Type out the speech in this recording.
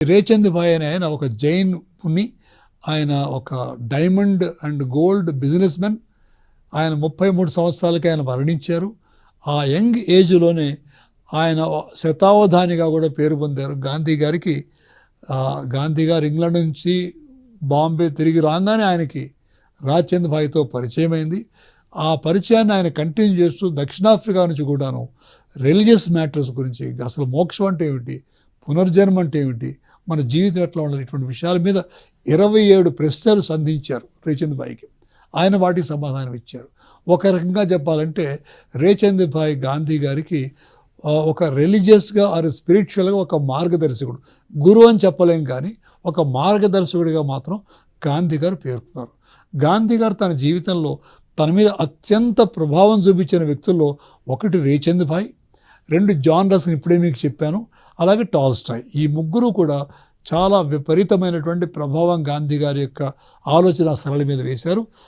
రేచంద్ భాయ్ అనే ఆయన ఒక జైన్ ముని ఆయన ఒక diamond and gold businessmen ఆయన ముప్పై మూడు సంవత్సరాలకి ఆయన మరణించారు. ఆ యంగ్ ఏజ్లోనే ఆయన శతావధానిగా కూడా పేరు పొందారు. గాంధీ గారికి గాంధీ గారు ఇంగ్లాండ్ నుంచి బాంబే తిరిగి రాగానే ఆయనకి రాజచంద్ భాయ్తో పరిచయం అయింది ఆ పరిచయాన్ని ఆయన కంటిన్యూ చేస్తూ దక్షిణాఫ్రికా నుంచి కూడాను రిలీజియస్ మ్యాటర్స్ గురించి అసలు మోక్షం అంటే ఏమిటి పునర్జన్మ అంటే ఏమిటి మన జీవితం ఎట్లా ఉండాలి ఇటువంటి విషయాల మీద ఇరవై ఏడు ప్రశ్నలు సంధించారు రేచంద్ భాయ్కి. ఆయన వాటికి సమాధానం ఇచ్చారు. ఒక రకంగా చెప్పాలంటే రేచంద్ భాయ్ గాంధీ గారికి ఒక రిలీజియస్గా ఆర్ స్పిరిచువల్గా ఒక మార్గదర్శకుడు. గురువు అని చెప్పలేం కానీ ఒక మార్గదర్శకుడిగా మాత్రం గాంధీ గారు పేర్కొన్నారు. గాంధీ గారు తన జీవితంలో తన మీద అత్యంత ప్రభావం చూపించిన వ్యక్తుల్లో ఒకటి రేచంద్ భాయ్ రెండు జాన్ రస్ని ఇప్పుడే మీకు చెప్పాను. అలాగే టాల్స్టాయ్. ఈ ముగ్గురు కూడా చాలా విపరీతమైనటువంటి ప్రభావం గాంధీ గారి యొక్క ఆలోచన సరళి మీద వేశారు.